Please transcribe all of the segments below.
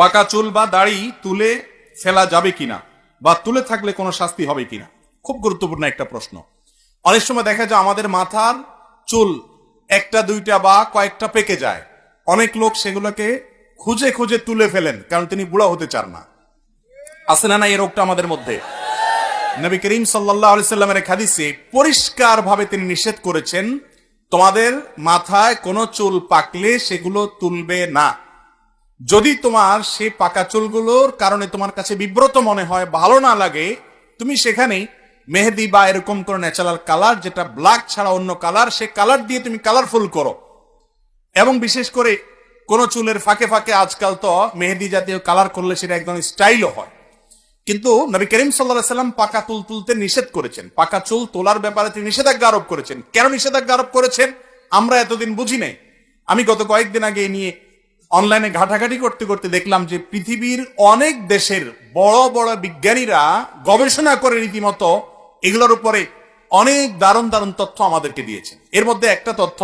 পাকা চুল বা দাড়ি তুলে ফেলা যাবে কিনা বা তুলে থাকলে কোনো শাস্তি হবে কিনা? খুব গুরুত্বপূর্ণ একটা প্রশ্ন। অনেক সময় দেখা যায় আমাদের মাথার চুল একটা, দুইটা বা কয়েকটা পেকে যায়। অনেক লোক সেগুলোকে খুঁজে খুঁজে তুলে ফেলেন কারণ তিনি বুড়া হতে চান না। আছে না না এই রোগটা আমাদের মধ্যে? নবী করিম সাল্লাহ সাল্লামের পরিষ্কার ভাবে তিনি নিষেধ করেছেন, তোমাদের মাথায় কোনো চুল পাকলে সেগুলো তুলবে না। যদি তোমার সে পাকা চুলগুলোর কারণে তোমার কাছে বিব্রত মনে হয়, ভালো না লাগে, তুমি সেখানে মেহেদি বা এরকম কোনো ন্যাচারাল কালার যেটা ব্ল্যাক ছাড়া অন্য কালার সে কালার দিয়ে তুমি কালারফুল করো। এবং বিশেষ করে কোন চুলের ফাঁকে ফাঁকে আজকাল তো মেহেদি জাতীয় কালার করলে সেটা একদম স্টাইলও হয়। কিন্তু নবী করিম সাল্লাহ সাল্লাম পাকা চুল তুলতে নিষেধ করেছেন। পাকা চুল তোলার ব্যাপারে তিনি নিষেধাজ্ঞা আরোপ করেছেন। কেন নিষেধাজ্ঞা আরোপ করেছেন? আমরা এতদিন বুঝি নাই। আমি গত কয়েকদিন আগে নিয়ে অনলাইনে ঘাটাঘাটি করতে করতে দেখলাম যে পৃথিবীর অনেক দেশের বড় বড় বিজ্ঞানীরা গবেষণা করে রীতিমতো এগুলোর উপরে অনেক দারুণ দারুণ তথ্য আমাদেরকে দিয়েছেন। এর মধ্যে একটা তথ্য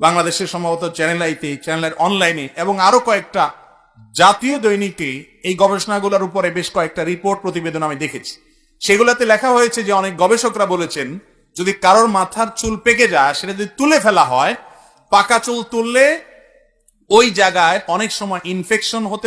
বাংলাদেশের সম্ভবত চ্যানেল আইতে চ্যানেলের অনলাইনে এবং আরও কয়েকটা জাতীয় দৈনিকে এই গবেষণাগুলোর উপরে বেশ কয়েকটা রিপোর্ট প্রতিবেদন আমি দেখেছি। সেগুলোতে লেখা হয়েছে যে অনেক গবেষকরা বলেছেন, যদি কারোর মাথার চুল পেকে যায়, সেটা যদি তুলে ফেলা হয়, পাকা চুল তুললে ওই জায়গায় অনেক সময় ইনফেকশন হতে